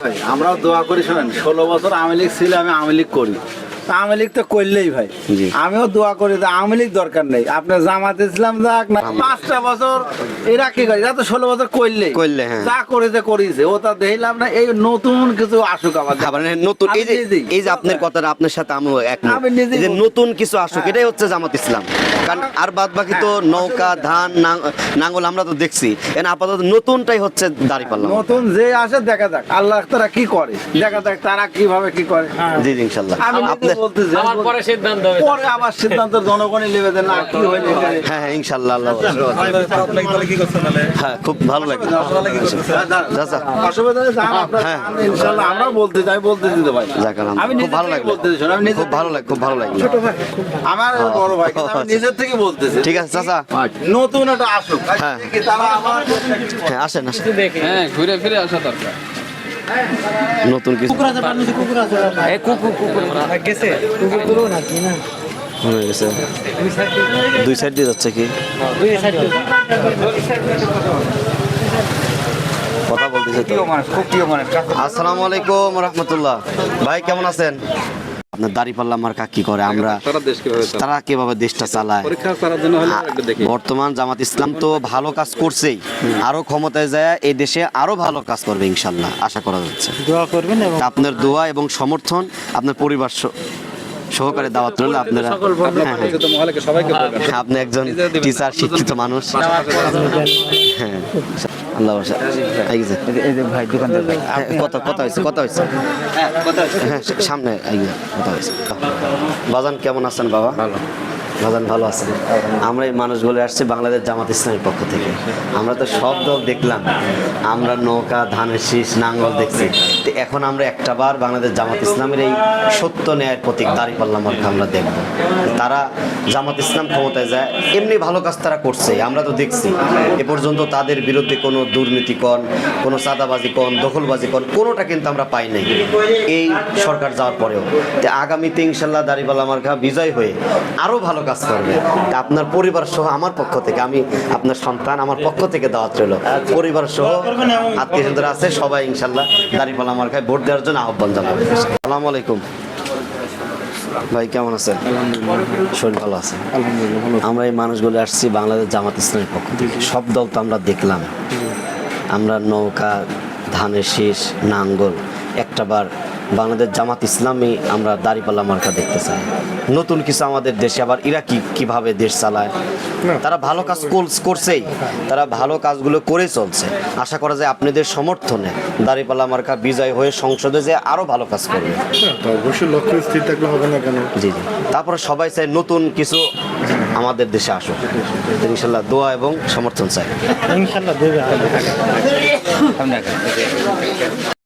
ভাই, আমরাও দোয়া করি শোনেন ষোলো বছর আওয়ামী লীগ ছিল আমি আওয়ামী লীগ করি। আওয়ামী লীগ তো করলেই ভাই। আমিও দোয়া করি আওয়ামী লীগ দরকার নেই। আপনার জামাত ইসলাম যাক না পাঁচটা বছর এরা কি করে? এরা তো ষোলো বছর করলেই। করলে, হ্যাঁ। যা করেছে করেছে ও তা দেখলাম না এই নতুন কিছু আসুক আমাদের আবার নতুন এই যে এই যে আপনার কথাটা আপনার সাথে আমিও নিজেই যে নতুন কিছু আসুক এটাই হচ্ছে জামাত ইসলাম। কারণ আর বাদ বাকি তো নৌকা ধান নাঙ্গল আমরা তো দেখছি। এখানে আপাতত নতুনটাই হচ্ছে দাঁড়ি পারলাম নতুন যে আসে দেখা যাক। আল্লাহ তারা কি করে? দেখা যাক তারা কীভাবে কি করে। জি জি ইনশাল্লাহ। আমার পরে সিদ্ধান্ত হবে। পরে আবার সিদ্ধান্ত জনগণই নেবে যে না কি হইলে হ্যাঁ ইনশাল্লাহ আল্লাহ খুব ভালো লাগে অসুবিধা নেই, যান আপনারা। যান, ইনশাল্লাহ আমরা বলতে চাই বলতে দিতে ভাই। আমি খুব ভালো থেকে লাগল। বলতেছি শোনো, আমি নিজে খুব ভালো লাগে খুব ভালো লাগল। আমার বড় ভাই আমি নিজের থেকে বলতেছি। ঠিক আছে চাচা। নতুন একটা আসুক। হ্যাঁ। হ্যাঁ আসেন আসেন। হ্যাঁ ঘুরে ফিরে আসা দরকার। নতুন কিছু। এই কুকুর কুকুর। হয়ে গেছে। দুই সাইড দিয়ে যাচ্ছে কি? কথা বলতেছে আসসালামু আলাইকুম রহমতুল্লাহ। ভাই কেমন আছেন? আপনার দাড়ি পাল্লা আমার কি করে? আমরা তারা কীভাবে চালায়? তারা কীভাবে দেশটা চালায়? বর্তমান জামাত ইসলাম তো ভালো কাজ করছেই। আরও ক্ষমতায় যায় এই দেশে আরও ভালো কাজ করবে ইনশাল্লাহ আশা করা যাচ্ছে। দোয়া করবেন আপনার দোয়া এবং সমর্থন আপনার পরিবার সহকারে দাওয়াত রইল আপনারা হ্যাঁ, হ্যাঁ। তো মহলেকে সবাইকে বলবেন আপনি একজন টিচার শিক্ষিত মানুষ। হ্যাঁ। আল্লাহ ভরসা। এই যে, ভাই দোকানদার ভাই। হ্যাঁ, কথা কথা হয়েছে কথা হয়েছে। হ্যাঁ সামনে আই গেছে কথা হয়েছে। বাজান কেমন আছেন বাবা? ভালো। বাজান ভালো আছেন আমরা এই মানুষগুলো আসছি বাংলাদেশ জামাত ইসলামের পক্ষ থেকে। আমরা তো সব দল দেখলাম। আমরা নৌকা, ধানের শীষ, নাঙ্গল দেখছি। এখন আমরা একটা বার বাংলাদেশ জামাত ইসলামের এই সত্য ন্যায়ের প্রতীক দাঁড়ি পাল্লাম আমরা দেখব। তারা জামাত ইসলাম ক্ষমতায় যায়, এমনি ভালো কাজ তারা করছে, আমরা তো দেখছি। এ পর্যন্ত তাদের বিরুদ্ধে কোনো দুর্নীতি কন কোনো চাঁদাবাজি কন দখলবাজি কন কোনোটা কিন্তু আমরা পাই নাই। এই সরকার যাওয়ার পরেও। আগামীতে ইনশাল্লাহ দাঁড়িপাল্লা মার্কা বিজয় হয়ে আরও ভালো কাজ করবে। তা আপনার পরিবার সহ আমার পক্ষ থেকে আমি আপনার সন্তান আমার পক্ষ থেকে দাওয়াত রইল। পরিবার সহ আত্মীয় স্বজন আছে সবাই ইনশাল্লাহ দাঁড়িপাল্লা মার্কায় ভোট দেওয়ার জন্য আহ্বান জানাবে। আসসালামু আলাইকুম। ভাই কেমন আছেন? শরীর ভালো আছে? আমরা এই মানুষগুলো আসছি বাংলাদেশ জামাত ইসলামের পক্ষ থেকে। সব দল তো আমরা দেখলাম। আমরা নৌকা ধানের শীষ নাঙ্গল একটা বার বাংলাদেশ জামাত ইসলামী আমরা দাড়িপাল্লা মার্কা দেখতে চাই। নতুন কিছু আমাদের দেশে আবার ইরা কি কীভাবে দেশ চালায়? তারা ভালো কাজ করছেই। তারা ভালো কাজগুলো করে চলছে। আশা করা যায় আপনাদের সমর্থনে দাড়িপাল্লা মার্কা বিজয় হয়ে সংসদে যে আরও ভালো কাজ করবে। অবশ্যই লক্ষ্য স্থির থাকলে হবে না কেন? জি জি। তারপরে সবাই চাই নতুন কিছু আমাদের দেশে আসুক। ইনশাল্লাহ দোয়া এবং সমর্থন চাই। ইনশাল্লাহ দেবে।